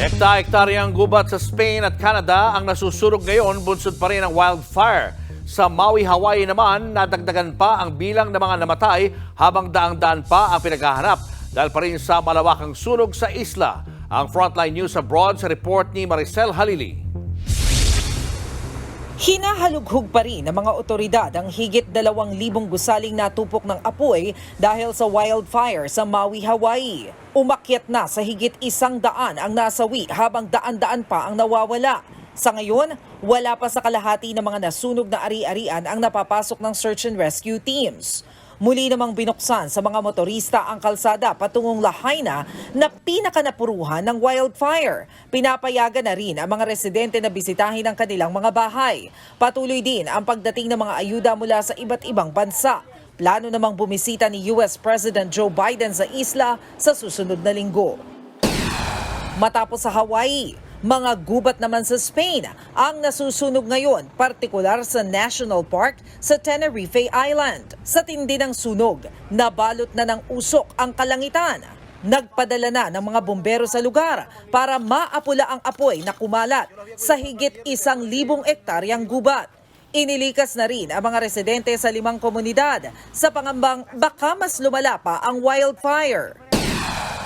Ekta-ektaryang gubat sa Spain at Canada ang nasusunog ngayon bunsod pa rin ang wildfire. Sa Maui, Hawaii naman, nadagdagan pa ang bilang ng mga namatay habang daang-daan pa ang pinaghahanap dahil pa rin sa malawakang sunog sa isla. Ang Frontline News Abroad sa report ni Maricel Halili. Hinahalughog pa rin ng mga otoridad ang higit dalawang libong gusaling natupok ng apoy dahil sa wildfire sa Maui, Hawaii. Umakyat na sa higit isang daan ang nasawi habang daan-daan pa ang nawawala. Sa ngayon, wala pa sa kalahati ng mga nasunog na ari-arian ang napapasok ng search and rescue teams. Muli namang binuksan sa mga motorista ang kalsada patungong Lahaina na pinakanapuruhan ng wildfire. Pinapayagan na rin ang mga residente na bisitahin ang kanilang mga bahay. Patuloy din ang pagdating ng mga ayuda mula sa iba't ibang bansa. Plano namang bumisita ni US President Joe Biden sa isla sa susunod na linggo. Matapos sa Hawaii, mga gubat naman sa Spain ang nasusunog ngayon, partikular sa National Park sa Tenerife Island. Sa tindi ng sunog, nabalot na ng usok ang kalangitan. Nagpadala na ng mga bombero sa lugar para maapula ang apoy na kumalat sa higit isang libong ektaryang gubat. Inilikas na rin ang mga residente sa limang komunidad sa pangambang baka mas lumala pa ang wildfire.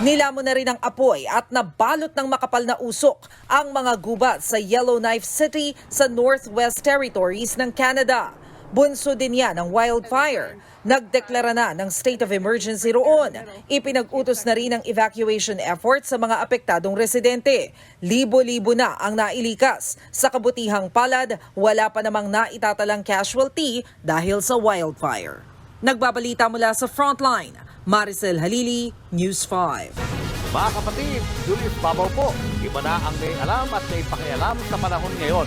Nilamon na rin ang apoy at nabalot ng makapal na usok ang mga gubat sa Yellowknife City sa Northwest Territories ng Canada. Bunso din yan ng wildfire. Nagdeklara na ng state of emergency roon. Ipinag-utos na rin ang evacuation effort sa mga apektadong residente. Libo-libo na ang nailikas. Sa kabutihang palad, wala pa namang naitatalang casualty dahil sa wildfire. Nagbabalita mula sa Frontline, Maricel Halili, News 5. Mga kapatid, Julius Babaw po. Iba na ang may alam at may pakialam sa panahon ngayon.